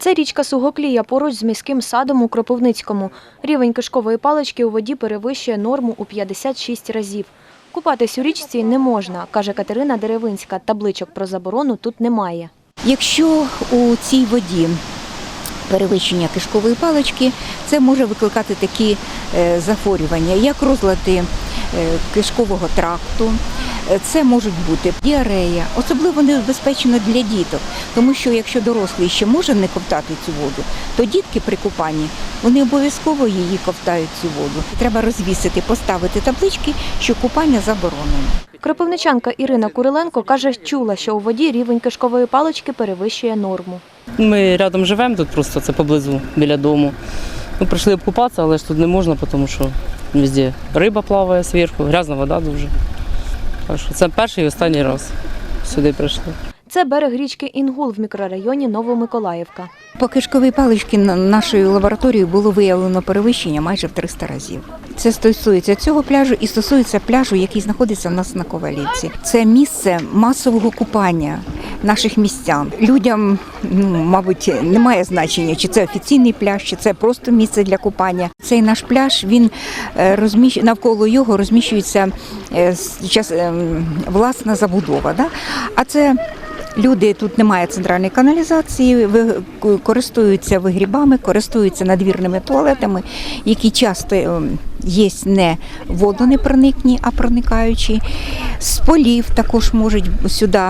Це річка Сугоклія поруч з міським садом у Кропивницькому. Рівень кишкової палички у воді перевищує норму у 56 разів. Купатись у річці не можна, каже Катерина Деревинська. Табличок про заборону тут немає. Якщо у цій воді перевищення кишкової палички, це може викликати такі е, захворювання, як розлади е, кишкового тракту. Це можуть бути діарея, особливо небезпечно для діток, тому що якщо дорослий ще може не ковтати цю воду, то дітки при купанні вони обов'язково її ковтають цю воду. Треба розвісити, поставити таблички, що купання заборонено. Кропивничанка Ірина Куриленко каже, чула, що у воді рівень кишкової палички перевищує норму. Ми рядом живемо тут, просто це поблизу біля дому. Ми прийшли б купатися, але ж тут не можна, тому що везде риба плаває зверху, грязна вода дуже. Так що це перший і останній раз сюди прийшли. Це берег річки Інгул в мікрорайоні Новомиколаївка. По кишковій паличці на- нашою лабораторією було виявлено перевищення майже в 300 разів. Це стосується цього пляжу і стосується пляжу, який знаходиться в нас на Ковалівці. Це місце масового купання наших містян. Людям, ну, мабуть, немає значення, чи це офіційний пляж, чи це просто місце для купання. Цей наш пляж він е, розміщ... навколо його розміщується е, ем, власна забудова. Да? А це Люди тут немає центральної каналізації, користуються вигрібами, користуються надвірними туалетами, які часто є не водонепроникні, а проникаючі. З полів також можуть сюди.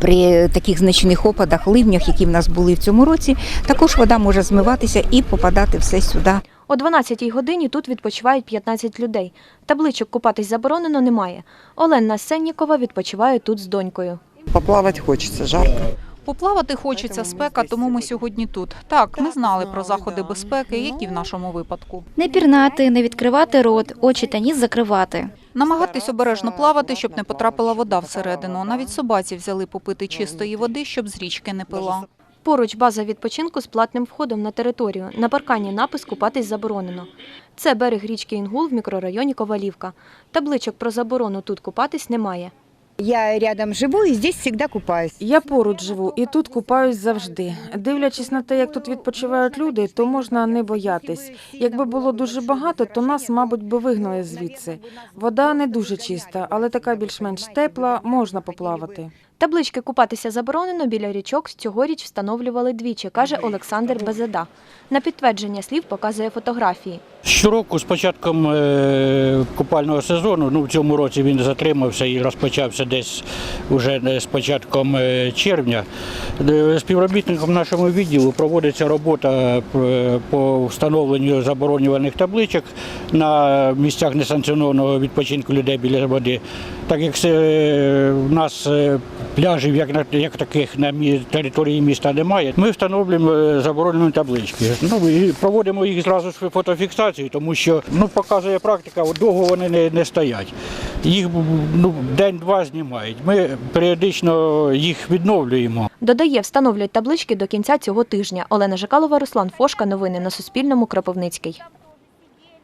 При таких значних опадах, ливнях, які в нас були в цьому році, також вода може змиватися і попадати все сюди. О 12-й годині тут відпочивають 15 людей. Табличок купатись заборонено немає. Олена Сеннікова відпочиває тут з донькою. Поплавати хочеться, жарко. Поплавати хочеться спека, тому ми сьогодні тут. Так, ми знали про заходи безпеки, які в нашому випадку. Не пірнати, не відкривати рот, очі та ніс закривати. Намагатись обережно плавати, щоб не потрапила вода всередину. Навіть собаці взяли попити чистої води, щоб з річки не пила. Поруч база відпочинку з платним входом на територію. На паркані напис купатись заборонено. Це берег річки Інгул в мікрорайоні Ковалівка. Табличок про заборону тут купатись немає. Я рядом живу и здесь всегда купаюсь. Я поруч живу і тут купаюсь завжди. Дивлячись на те, як тут відпочивають люди, то можна не боятись. Якби було дуже багато, то нас, мабуть, би вигнали звідси. Вода не дуже чиста, але така більш-менш тепла, можна поплавати. Таблички купатися заборонено біля річок цьогоріч встановлювали двічі, каже Олександр Безеда. На підтвердження слів показує фотографії. Щороку з початком е, купального сезону, ну в цьому році він затримався і розпочався десь уже з початком е, червня. Е, Співробітником нашому відділу проводиться робота е, по встановленню заборонювальних табличок на місцях несанкціонованого відпочинку людей біля води. Так як в нас е, пляжів як, як таких на території міста немає, ми встановлюємо е, заборонені таблички. Ну і проводимо їх зразу ж фотофіксацію, тому що ну показує практика, довго вони не, не стоять. Їх ну, день-два знімають. Ми періодично їх відновлюємо. Додає, встановлять таблички до кінця цього тижня. Олена Жикалова, Руслан Фошка. Новини на Суспільному. Кропивницький.